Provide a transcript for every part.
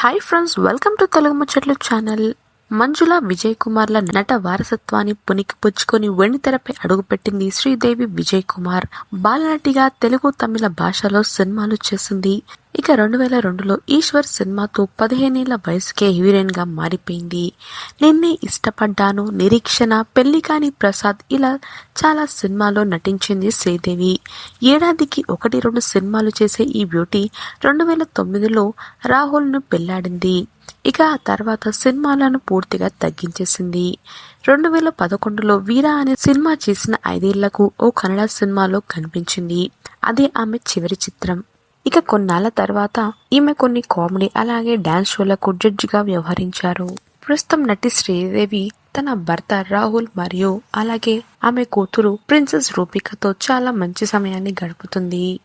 Hi friends welcome to Telugu ముచ్చట్లు channel మంజుల విజయ్ కుమార్ల నట వారసత్వాన్ని పుణికిపుచ్చుకొని వెండితెరపై అడుగుపెట్టింది శ్రీదేవి విజయ్ కుమార్. బాలనటిగా తెలుగు తమిళ భాషలో సినిమాలు చేసింది. ఇక రెండు వేల రెండులో ఈశ్వర్ సినిమాతో పదిహేనేళ్ళ వయసుకే హీరోయిన్గా మారిపోయింది. నిన్నే ఇష్టపడ్డాను నిరీక్షణ పెళ్ళి కాని ప్రసాద్ ఇలా చాలా సినిమాలో నటించింది శ్రీదేవి. ఏడాదికి ఒకటి రెండు సినిమాలు చేసే ఈ బ్యూటీ రెండు వేల తొమ్మిదిలో రాహుల్ను పెళ్ళాడింది. ఇక ఆ తర్వాత సినిమాలను పూర్తిగా తగ్గించేసింది. రెండు వేల పదకొండులో వీరా అనే సినిమా చేసిన ఐదేళ్ళకు ఓ కన్నడ సినిమాలో కనిపించింది. అదే ఆమె చివరి చిత్రం. ఇక కొన్నాళ్ళ తర్వాత ఈమె కొన్ని కామెడీ అలాగే డాన్స్ షోలకు జడ్జిగా వ్యవహరించారు. ప్రస్తుతం నటి శ్రీదేవి తన భర్త రాహుల్ మరియు అలాగే ఆమె కూతురు ప్రిన్సెస్ రూపికతో చాలా మంచి సమయాన్ని గడుపుతుంది.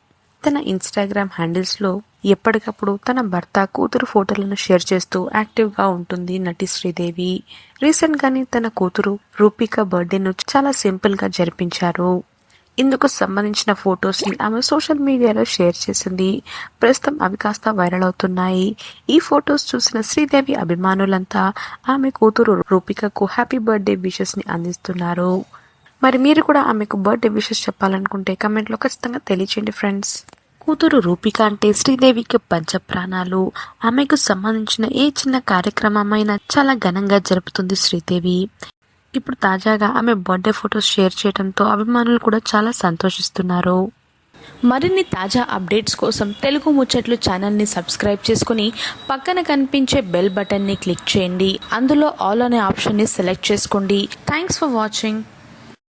తన ఇన్స్టాగ్రామ్ హ్యాండిల్స్లో ఎప్పటికప్పుడు తన భర్త కూతురు ఫోటోలను షేర్ చేస్తూ యాక్టివ్గా ఉంటుంది నటి శ్రీదేవి. రీసెంట్ గానే తన కూతురు రూపిక బర్త్డేను చాలా సింపుల్గా జరిపించారు. ఇందుకు సంబంధించిన ఫొటోస్ని ఆమె సోషల్ మీడియాలో షేర్ చేసింది. ప్రస్తుతం అవి కాస్త వైరల్ అవుతున్నాయి. ఈ ఫొటోస్ చూసిన శ్రీదేవి అభిమానులంతా ఆమె కూతురు రూపికకు హ్యాపీ బర్త్డే విషెస్ని అందిస్తున్నారు. మరి మీరు కూడా ఆమెకు బర్త్డే విషెస్ చెప్పాలనుకుంటే కమెంట్లో ఖచ్చితంగా తెలియచేయండి ఫ్రెండ్స్. కూతురు రూపిక అంటే శ్రీదేవికి పంచప్రాణాలు. ఆమెకు సంబంధించిన ఏ చిన్న కార్యక్రమమైనా చాలా ఘనంగా జరుపుతుంది శ్రీదేవి. ఇప్పుడు తాజాగా ఆమె బర్త్డే ఫొటోస్ షేర్ చేయడంతో అభిమానులు కూడా చాలా సంతోషిస్తున్నారు. మరిన్ని తాజా అప్డేట్స్ కోసం తెలుగు ముచ్చట్లు ఛానల్ని సబ్స్క్రైబ్ చేసుకుని పక్కన కనిపించే బెల్ బటన్ని క్లిక్ చేయండి. అందులో ఆల్ అనే ఆప్షన్ని సెలెక్ట్ చేసుకోండి. Thanks for watching